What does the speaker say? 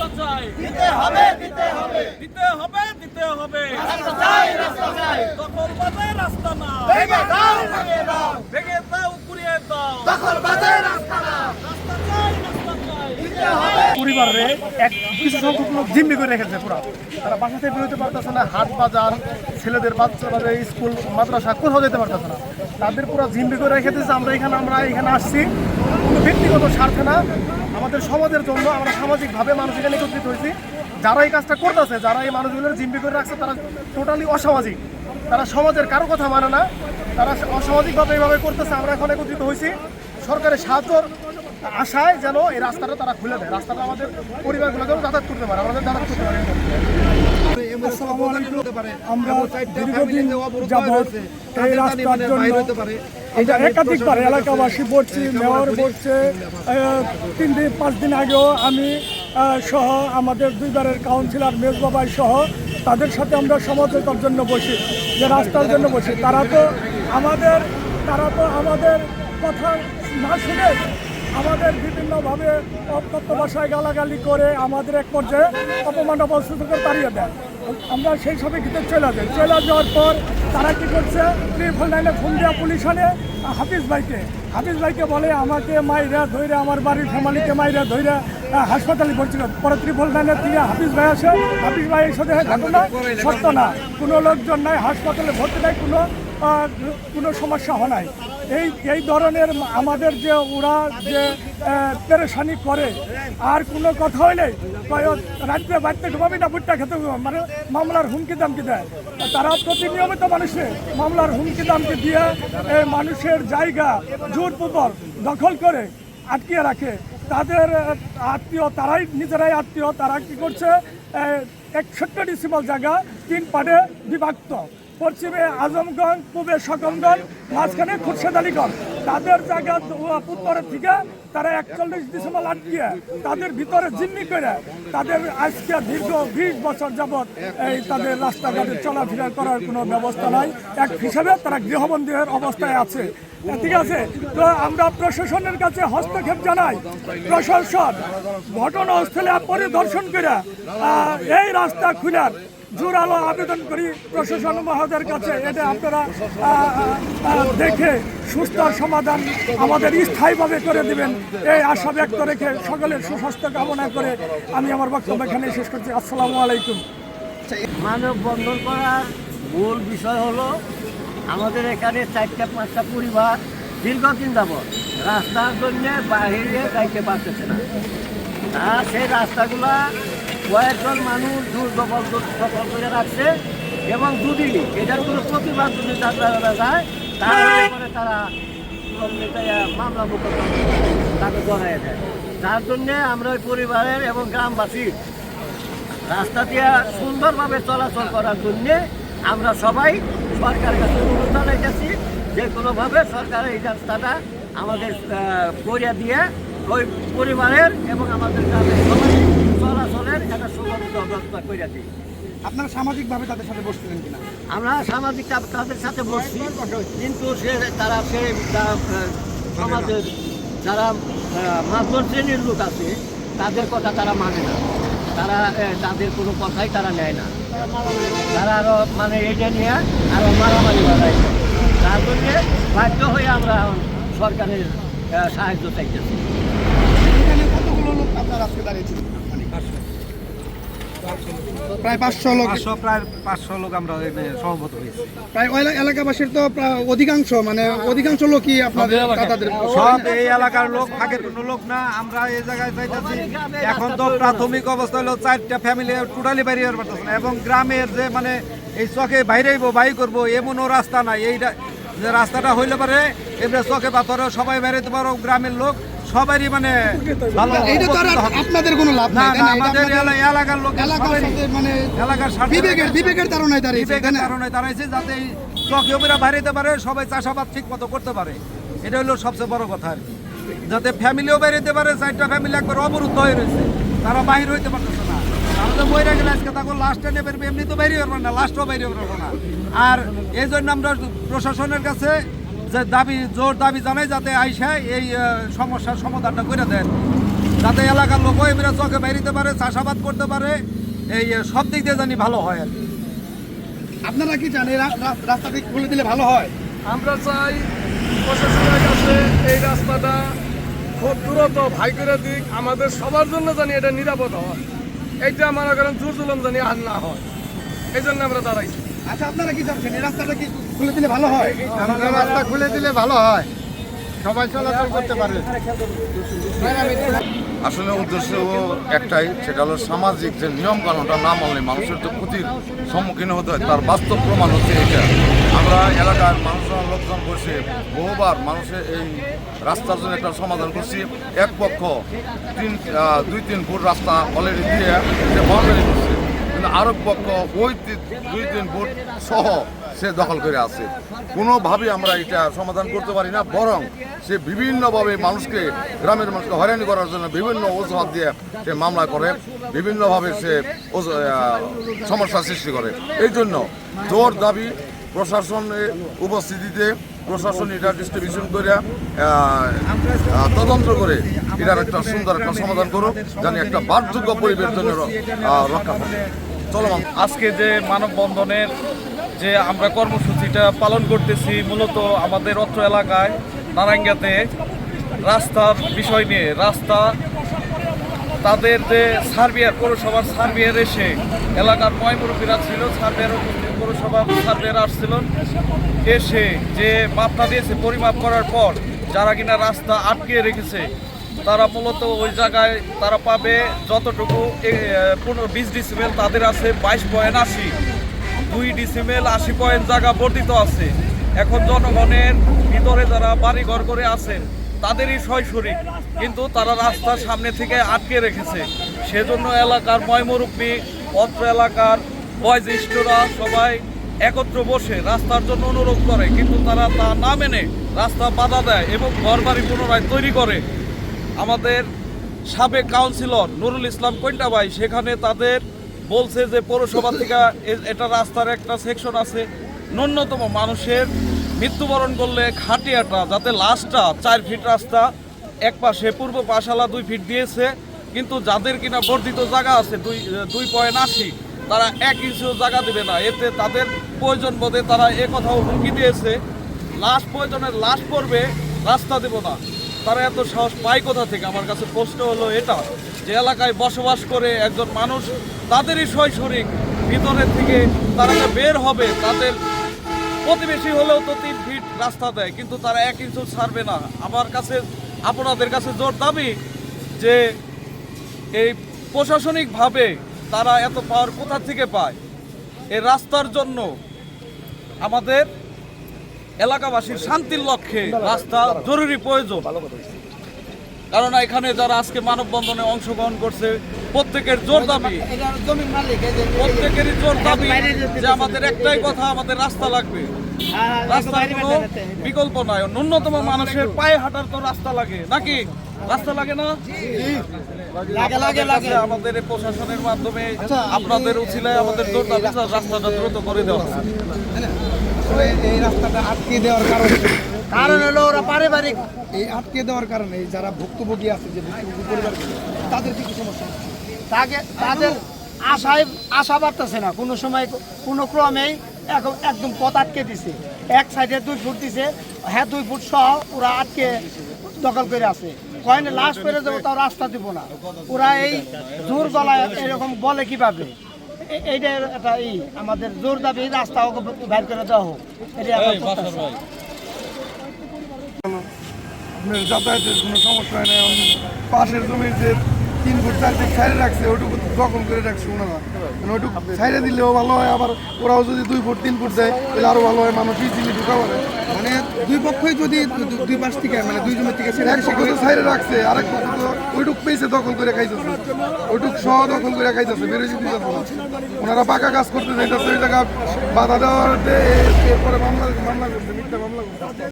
রাস্তা চাই দিতে হবে দিতে হবে। দিতে হবে দিতে হবে। রাস্তা চাই রাস্তা চাই। দখল বাজে রাস্তা না। ভেঙে দাও ভেঙে দাও। ভেঙে দাও কুড়িয়ে দাও। দখল বাজে রাস্তা না। রাস্তা চাই রাস্তা চাই। দিতে হবে। পরিবারে এক কিছু সংখ্যক লোক জিম্মি করে রেখেছে পুরো। তারা বাসা থেকে বেরোতে পারতেছে না হাট বাজার ছেলেদের বাচ্চা বাজার স্কুল মাদ্রাসা কোথাও যেতে পারতেছে না। তাদের পুরো জিম্মি করে রেখে দিয়েছে আমরা এখানে আমরা এখানে আসছি। কোনো ব্যক্তিগত স্বার্থে না। আমাদের সমাজের জন্য আমরা সামাজিকভাবে মানুষ এখানে একত্রিত হয়েছি। যারা এই কাজটা করতেছে, যারা এই মানুষগুলোর জিম্বি করে রাখছে, তারা টোটালি অসামাজিক। তারা সমাজের কারও কথা মানে না। তারা অসামাজিকভাবে এইভাবে করতেছে, আমরা এখন একত্রিত হয়েছি। সরকারের সাহায্য আশায় যেন এই রাস্তাটা তারা খুলে দেয়। রাস্তাটা আমাদের পরিবারগুলো যেন যাতায়াত করতে পারে, আমাদের যাতায়াত করতে পারে। আমরা দীর্ঘদিন যাবৎ এই রাস্তার জন্য একাধিকবার এলাকাবাসী বলছি মেয়র বলছে তিন দিন পাঁচ দিন আগেও আমি সহ আমাদের দুইবারের কাউন্সিলর মেজবাবাই সহ তাদের সাথে আমরা সমঝোতার জন্য বসি যে রাস্তার জন্য বসি। তারা তো আমাদের তারা তো আমাদের কথা না শুনে আমাদের বিভিন্নভাবে অত্যন্ত ভাষায় গালাগালি করে আমাদের এক পর্যায়ে অপমান অপসূচ করে তাড়িয়ে দেয়। আমরা সেই সবে ভিতরে চলে যাই চলে যাওয়ার পর তারা কি করছে? ত্রিফল লাইনে ফোন দেওয়া পুলিশ আনে হাফিজ ভাইকে। হাফিজ ভাইকে বলে, আমাকে মাইরা ধৈরে আমার বাড়ির ফ্যামিলিকে মাইরা ধৈরে হাসপাতালে ভর্তি পরে ত্রিফল লাইনে তিনি হাফিজ ভাই আসে। হাফিজ ভাই এসে দেখে, ঘটনা সত্য না। কোনো লোকজন নাই, হাসপাতালে ভর্তি নাই, কোনো কোনো সমস্যা হয় নাই। এই এই ধরনের আমাদের যে ওরা যে পেরেশানি করে, আর কোনো কথা হইলে রাত্রে বাড়িতে ঢুকাবি না ভুট্টা খেতে। মানে মামলার হুমকি দামকি দেয়। তারা প্রতিনিয়মিত মানুষের মামলার হুমকি দামকি দিয়ে মানুষের জায়গা জোরপূর্বক দখল করে আটকিয়ে রাখে। তাদের আত্মীয় তারাই, নিজেরাই আত্মীয়, তারা কি করছে? একষট্টি ডিসিবল জায়গা, তিন পাড়ে বিভক্ত। পশ্চিমে আজমগঞ্জ, পূবে সকমগঞ্জ মাঝখানে খুরশেদ আলীগঞ্জ তাদের জায়গা উত্তরের থেকে তারা একচল্লিশ ডিসেম্বর আটকিয়ে তাদের ভিতরে জিম্মি করে তাদের আজকে দীর্ঘ বিশ বছর যাবৎ এই তাদের রাস্তাঘাটে চলাফেরা করার কোনো ব্যবস্থা নাই। এক হিসাবে তারা গৃহবন্দীর অবস্থায় আছে। ঠিক আছে, তো আমরা প্রশাসনের কাছে হস্তক্ষেপ জানাই। প্রশাসন ঘটনাস্থলে পরিদর্শন করে এই রাস্তা খুলার জোরালো আবেদন করি প্রশাসন মহোদয়ের কাছে এটা আপনারা দেখে সুস্থ সমাধান আমাদের স্থায়ীভাবে করে দিবেন। এই আশা ব্যক্ত রেখে সকলের সুস্বাস্থ্য কামনা করে আমি আমার বক্তব্য এখানে শেষ করছি। আসসালামু আলাইকুম। মানববন্ধন করার মূল বিষয় হলো আমাদের এখানে চারটা, পাঁচটা পরিবার দীর্ঘদিন যাবৎ রাস্তার জন্য বাহিরে যাইতে পারতেছে না। আর সেই রাস্তাগুলা কয়েকজন মানুষ দূর দখল দখল করে রাখছে এবং যদি এটার কোনো প্রতিবাদ যদি যাত্রা যায় তাহলে পরে তারা মামলা মোকদ্দমা তাকে জড়াই দেয়। যার জন্যে আমরা ওই পরিবারের এবং গ্রামবাসীর রাস্তা দিয়ে সুন্দরভাবে চলাচল করার জন্যে আমরা সবাই সরকারের কাছে অনুরোধ জানাইতেছি যে কোনোভাবে সরকার এই রাস্তাটা আমাদের করিয়া দিয়ে ওই পরিবারের এবং আমাদের গ্রামের সবাই চলাচলের একটা সুগঠিত ব্যবস্থা করিয়া দিই। আপনারা সামাজিকভাবে তাদের সাথে বসছিলেন কিনা? আমরা সামাজিক তাদের সাথে বসছি কিন্তু সে তারা সে সমাজের যারা মাধ্যম শ্রেণির লোক আছে তাদের কথা তারা মানে না। তারা তাদের কোনো কথাই তারা নেয় না। তারা আরও মানে এটা নিয়ে আরও মারামারি বাড়ায় তার জন্যে বাধ্য হয়ে আমরা সরকারের সাহায্য চাইতেছি। এখানে কতগুলো লোক আপনার আজকে দাঁড়িয়েছিল প্রায় পাঁচশো লোক পাঁচশো প্রায় পাঁচশো লোক আমরা এখানে হয়েছি। প্রায় ওই এলাকাবাসীর তো অধিকাংশ মানে অধিকাংশ লোকই আপনাদের সব এই এলাকার লোক ভাগের কোনো লোক না। আমরা এই জায়গায় যাইতেছি। এখন তো প্রাথমিক অবস্থা হলো চারটা ফ্যামিলি টোটালি বাইরে পারতেছে না। এবং গ্রামের যে মানে এই চকে বাইরেইব বাই করব এমনও রাস্তা নাই। এই যে রাস্তাটা হইলে পারে এবারে চকে পাথরে সবাই বেরোতে পারো গ্রামের লোক। সবারই মানে তো। আপনাদের কোনো লাভ না নাই আমাদের এলাকার লোক এলাকার মানে এলাকার বিবেকের ধারণায় দাঁড়িয়েছে বিবেকের? কারণে দাঁড়াইছে যাতে এই চকীয়মিরা বাড়িতে পারে সবাই চাষাবাদ ঠিক মতো করতে পারে। এটা হলো সবচেয়ে বড় কথা আর যাতে ফ্যামিলিও বেরোতে পারে চারটা ফ্যামিলি একবার অবরুদ্ধ হয়ে রয়েছে। তারা বাহির হইতে পারতেছে না। তারা তো বইরা গেলে আজকে তাকে লাস্টে নেবে এমনি তো বেরিয়ে পারবে না লাস্টও বেরিয়ে পারব না। আর এই জন্য আমরা প্রশাসনের কাছে যে দাবি জোর দাবি জানাই যাতে আইসা এই সমস্যার সমাধানটা করে দেন। যাতে এলাকার লোকও এমনি চোখে বেরিতে পারে চাষাবাদ করতে পারে। এই সব দিক দিয়ে জানি ভালো হয় আর কি। আপনারা কি জানেন এই রাস্তাটি খুলে দিলে ভালো হয়? আমরা চাই প্রশাসনের কাছে এই রাস্তাটা খুব দ্রুত ভাই করে দিক। আমাদের সবার জন্য জানি এটা নিরাপদ হয়। এইটা মনে করেন জোর জুলুম জানি আর না হয়। এই জন্য আমরা দাঁড়াইছি। আচ্ছা আপনারা কি চাচ্ছেন? এই রাস্তাটা কি খুলে দিলে ভালো হয়? আমাদের রাস্তা খুলে দিলে ভালো হয়। সবাই চলাচল করতে পারবে আসলে উদ্দেশ্য একটাই সেটা হলো সামাজিক যে নিয়ম কানুনটা না মানলে মানুষের যে ক্ষতির সম্মুখীন হতে হয়। তার বাস্তব প্রমাণ হচ্ছে এটা। আমরা এলাকার মানুষজন লোকজন বসে বহুবার মানুষের এই রাস্তার জন্য একটা সমাধান করছি। এক পক্ষ তিন দুই তিন ফুট রাস্তা অলরেডি দিয়ে বাউন্ডারি করছে। কিন্তু আরেক পক্ষ ওই দুই তিন ফুট সহ সে দখল করে আছে। কোনোভাবে আমরা এটা সমাধান করতে পারি না, বরং সে বিভিন্নভাবে মানুষকে, গ্রামের মানুষকে হয়রানি করার জন্য বিভিন্ন অজুহাত দিয়ে সে মামলা করে, বিভিন্নভাবে সে সমস্যা সৃষ্টি করে। এই জন্য জোর দাবি প্রশাসনের উপস্থিতিতে প্রশাসন এটা ডিস্ট্রিবিউশন করে তদন্ত করে এটার একটা সুন্দর একটা সমাধান করুক, জানি একটা বার্ধক্য পরিবেশ জন্য রক্ষা চলমান। আজকে যে মানববন্ধনের যে আমরা কর্মসূচিটা পালন করতেছি, মূলত আমাদের অত্র এলাকায় নারাঙ্গাতে রাস্তার বিষয় নিয়ে, রাস্তা তাদের যে সার্বিয়ার, পৌরসভার সার্বিয়ার এসে, এলাকার ময় মুরব্বীরা ছিল, সার্বিয়ার পৌরসভার সার্বিয়ার আসছিলেন এসে যে মাপটা দিয়েছে, পরিমাপ করার পর, যারা কিনা রাস্তা আটকে রেখেছে তারা মূলত ওই জায়গায় তারা পাবে যতটুকু পনেরো, বিশ ডিসিমেল তাদের আছে বাইশ পয়েন্ট আশি। দুই ডিসিমেল আশি পয়েন্ট জায়গা বর্ধিত আছে। এখন জনগণের ভিতরে যারা বাড়ি ঘর করে আছেন, তাদেরই সয়সরিক কিন্তু তারা রাস্তার সামনে থেকে আটকে রেখেছে। সেজন্য এলাকার ময়মুরব্বী অত্র এলাকার বয়োজ্যেষ্ঠরা সবাই একত্র বসে রাস্তার জন্য অনুরোধ করে, কিন্তু তারা তা না মেনে রাস্তা বাধা দেয় এবং ঘরবাড়ি পুনরায় তৈরি করে। আমাদের সাবেক কাউন্সিলর নুরুল ইসলাম কৈন্টাবাই সেখানে তাদের বলছে যে পৌরসভা থেকে এটা রাস্তার একটা সেকশন আছে। ন্যূনতম মানুষের মৃত্যুবরণ করলে খাটিয়াটা যাতে লাশটা চার ফিট রাস্তা, এক পাশে পূর্ব পাশালা দুই ফিট দিয়েছে, কিন্তু যাদের কিনা বর্ধিত জায়গা আছে দুই দুই পয়েন্ট আশি, তারা এক ইঞ্চিও জায়গা দেবে না। এতে তাদের প্রয়োজন বোধে তারা এ কথাও হুমকি দিয়েছে। লাশ প্রয়োজনের লাশ পড়বে রাস্তা দেব না। তারা এত সাহস পায় কোথা থেকে? আমার কাছে প্রশ্ন হলো এটা, যে এলাকায় বসবাস করে একজন মানুষ, তাদেরই শৈশরিক ভিতরে থেকে তারা বের হবে, তাদের প্রতিবেশী হলেও তো তিন ফিট রাস্তা দেয়, কিন্তু তারা এক ইঞ্চু ছাড়বে না। আমার কাছে, আপনাদের কাছে জোর দাবি যে এই প্রশাসনিকভাবে তারা এত পাওয়ার কোথা থেকে পায়? এই রাস্তার জন্য আমাদের এলাকাবাসীর শান্তির লক্ষ্যে রাস্তা জরুরি প্রয়োজন। কারণ এখানে যারা আজকে মানববন্ধনে অংশগ্রহণ করছে প্রত্যেকের জোর দাবি প্রত্যেকেরই জোর দাবি যে আমাদের একটাই কথা আমাদের রাস্তা লাগবে। রাস্তার কোনো বিকল্প নাই। ন্যূনতম মানুষের পায়ে হাঁটার তো রাস্তা লাগে। নাকি? রাস্তা লাগে না? আমাদের প্রশাসনের মাধ্যমে আপনাদের উচিলায় আমাদের জোর দাবি রাস্তাটা দ্রুত করে দেওয়া। হোক। এই রাস্তাটা আটকে দেওয়ার কারণে কারণ হলো ওরা পারিবারিক। এই আটকে দেওয়ার কারণে এই যারা ভুক্তভোগী আছে যে ভুক্তভোগী পরিবার তাদের কি কি সমস্যা তাকে তাদের আশায় আশা বাড়তেছে না। কোনো সময় কোনো ক্রমেই এক- একদম পথ আটকে দিছে। এক সাইডে দুই ফুট দিছে। হ্যাঁ দুই ফুট সহ ওরা আটকে দখল করে আছে। কয়েনে লাশ পেরে যাব তাও রাস্তা দিব না। ওরা এই জোর গলায় এরকম বলে কীভাবে? এইটা একটা ই আমাদের জোর দাবি রাস্তা হোক বাইর করে দেওয়া হোক। এটা। আপনার যাতায়াতের কোনো সমস্যা হয় না পাশের জমির যে তিন ফুট চার ফুট সাইডে রাখছে ওইটুকু দখল করে রাখছে ওনারা। মানে ওইটুকু সাইডে দিলেও ভালো হয় আবার ওরাও যদি দুই ফুট তিন ফুট দেয় তাহলে আরও ভালো হয় মানুষ ইজিলি ঢুকা পারে। মানে দুই পক্ষই যদি দুই পাশ থেকে মানে দুই থেকে এক পক্ষ তো সাইডে রাখছে আরেক পক্ষ তো ওইটুক পেয়েছে দখল করে খাইতেছে। ওইটুক সহ দখল করে খাইতেছে বেরোয় না। ওনারা পাকা কাজ করতে যাইতেছে ওই জায়গা বাধা দেওয়াতে এরপরে মামলা মামলা করছে মিথ্যা মামলা করছে।